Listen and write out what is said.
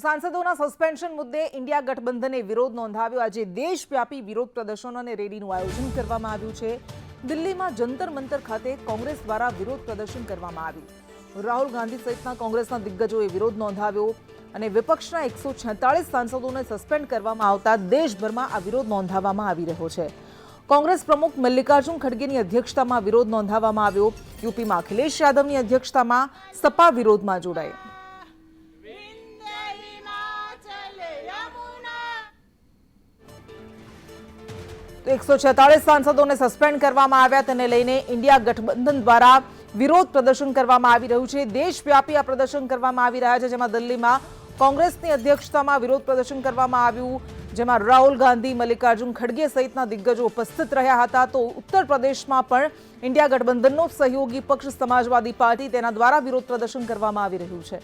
સાંસદોના suspension મુદ્દે India ગઠબંધને વિરોધ નોંધાવ્યો. આજે દેશવ્યાપી વિરોધ પ્રદર્શનો અને રેલીનું આયોજન કરવામાં આવ્યું છે. દિલ્હીમાં જંતર મંતર ખાતે કોંગ્રેસ દ્વારા વિરોધ પ્રદર્શન કરવામાં આવ્યું. રાહુલ ગાંધી સહિતના કોંગ્રેસના દિગ્ગજોએ વિરોધ નોંધાવ્યો અને વિપક્ષના એકસો છેતાળીસ સાંસદોને સસ્પેન્ડ કરવામાં આવતા દેશભરમાં આ વિરોધ નોંધાવવામાં આવી રહ્યો છે. કોંગ્રેસ પ્રમુખ મલ્લિકાર્જુન ખડગેની અધ્યક્ષતામાં વિરોધ નોંધાવવામાં આવ્યો. યુપીમાં અખિલેશ યાદવની અધ્યક્ષતામાં સપા વિરોધમાં જોડાઈ એકસો છેતાળીસ સાંસદોને સસ્પેન્ડ કરવામાં આવ્યા તેને લઈને ઇન્ડિયા ગઠબંધન દ્વારા વિરોધ પ્રદર્શન કરવામાં આવી રહ્યું છે. દેશવ્યાપી આ પ્રદર્શન કરવામાં આવી રહ્યા છે, જેમાં દિલ્હીમાં કોંગ્રેસની અધ્યક્ષતામાં વિરોધ પ્રદર્શન કરવામાં આવ્યું, જેમાં રાહુલ ગાંધી, મલ્લિકાર્જુન ખડગે સહિતના દિગ્ગજો ઉપસ્થિત રહ્યા હતા. તો ઉત્તર પ્રદેશમાં પણ ઇન્ડિયા ગઠબંધનનો સહયોગી પક્ષ સમાજવાદી પાર્ટી તેના દ્વારા વિરોધ પ્રદર્શન કરવામાં આવી રહ્યું છે.